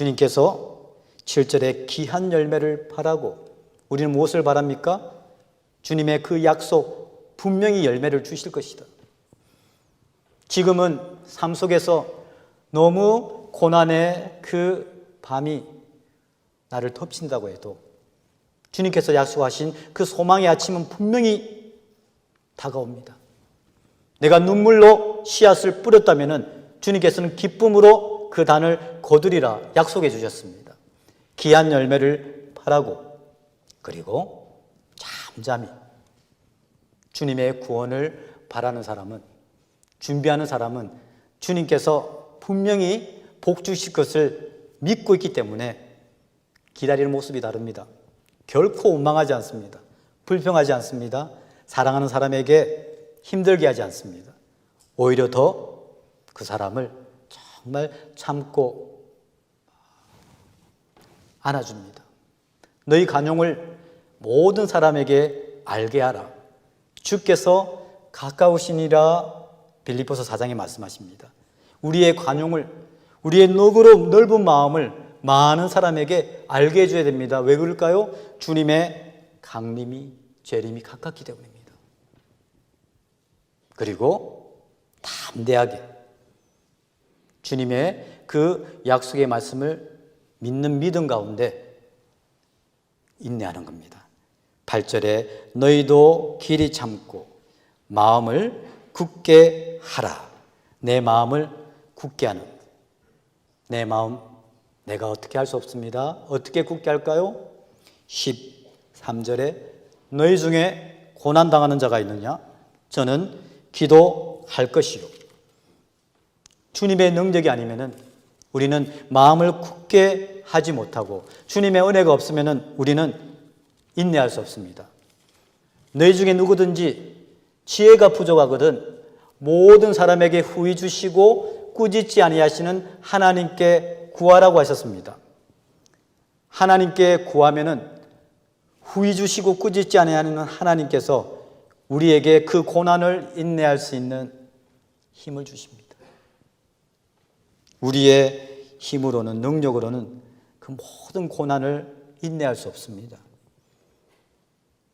주님께서 7절에 귀한 열매를 바라고 우리는 무엇을 바랍니까? 주님의 그 약속 분명히 열매를 주실 것이다. 지금은 삶 속에서 너무 고난의 그 밤이 나를 덮친다고 해도 주님께서 약속하신 그 소망의 아침은 분명히 다가옵니다. 내가 눈물로 씨앗을 뿌렸다면 주님께서는 기쁨으로 그 단을 거두리라 약속해 주셨습니다. 귀한 열매를 바라고 그리고 잠잠히 주님의 구원을 바라는 사람은 준비하는 사람은 주님께서 분명히 복 주실 것을 믿고 있기 때문에 기다리는 모습이 다릅니다. 결코 원망하지 않습니다. 불평하지 않습니다. 사랑하는 사람에게 힘들게 하지 않습니다. 오히려 더 그 사람을 정말 참고 안아줍니다. 너희 간용을 모든 사람에게 알게 하라. 주께서 가까우시니라 빌리포서 사장이 말씀하십니다. 우리의 관용을 우리의 너그러 넓은 마음을 많은 사람에게 알게 해줘야 됩니다. 왜 그럴까요? 주님의 강림이 재림이 가깝기 때문입니다. 그리고 담대하게 주님의 그 약속의 말씀을 믿는 믿음 가운데 인내하는 겁니다. 8절에 너희도 길이 참고 마음을 굳게 하라. 내 마음을 굳게 하는 내 마음 내가 어떻게 할 수 없습니다. 어떻게 굳게 할까요? 13절에 너희 중에 고난 당하는 자가 있느냐? 저는 기도할 것이요. 주님의 능력이 아니면은 우리는 마음을 굳게 하지 못하고 주님의 은혜가 없으면은 우리는 인내할 수 없습니다. 너희 중에 누구든지 지혜가 부족하거든 모든 사람에게 후히 주시고 꾸짖지 아니하시는 하나님께 구하라고 하셨습니다. 하나님께 구하면은 후히 주시고 꾸짖지 아니하는 하나님께서 우리에게 그 고난을 인내할 수 있는 힘을 주십니다. 우리의 힘으로는 능력으로는 그 모든 고난을 인내할 수 없습니다.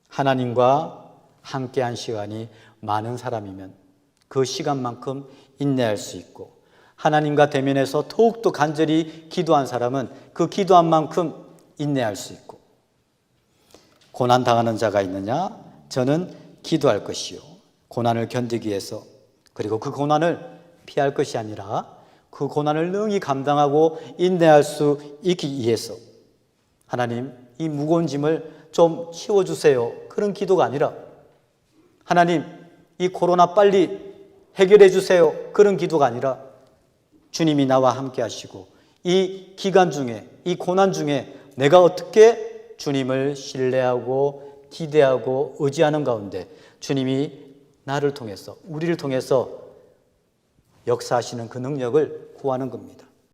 하나님과 함께한 시간이 많은 사람이면 그 시간만큼 인내할 수 있고 하나님과 대면해서 더욱더 간절히 기도한 사람은 그 기도한 만큼 인내할 수 있고 고난 당하는 자가 있느냐? 저는 기도할 것이요. 고난을 견디기 위해서 그리고 그 고난을 피할 것이 아니라 그 고난을 능히 감당하고 인내할 수 있기 위해서 하나님 이 무거운 짐을 좀 치워주세요. 그런 기도가 아니라 하나님 이 코로나 빨리 해결해 주세요. 그런 기도가 아니라 주님이 나와 함께 하시고 이 기간 중에 이 고난 중에 내가 어떻게 주님을 신뢰하고 기대하고 의지하는 가운데 주님이 나를 통해서 우리를 통해서 역사하시는 그 능력을 구하는 겁니다.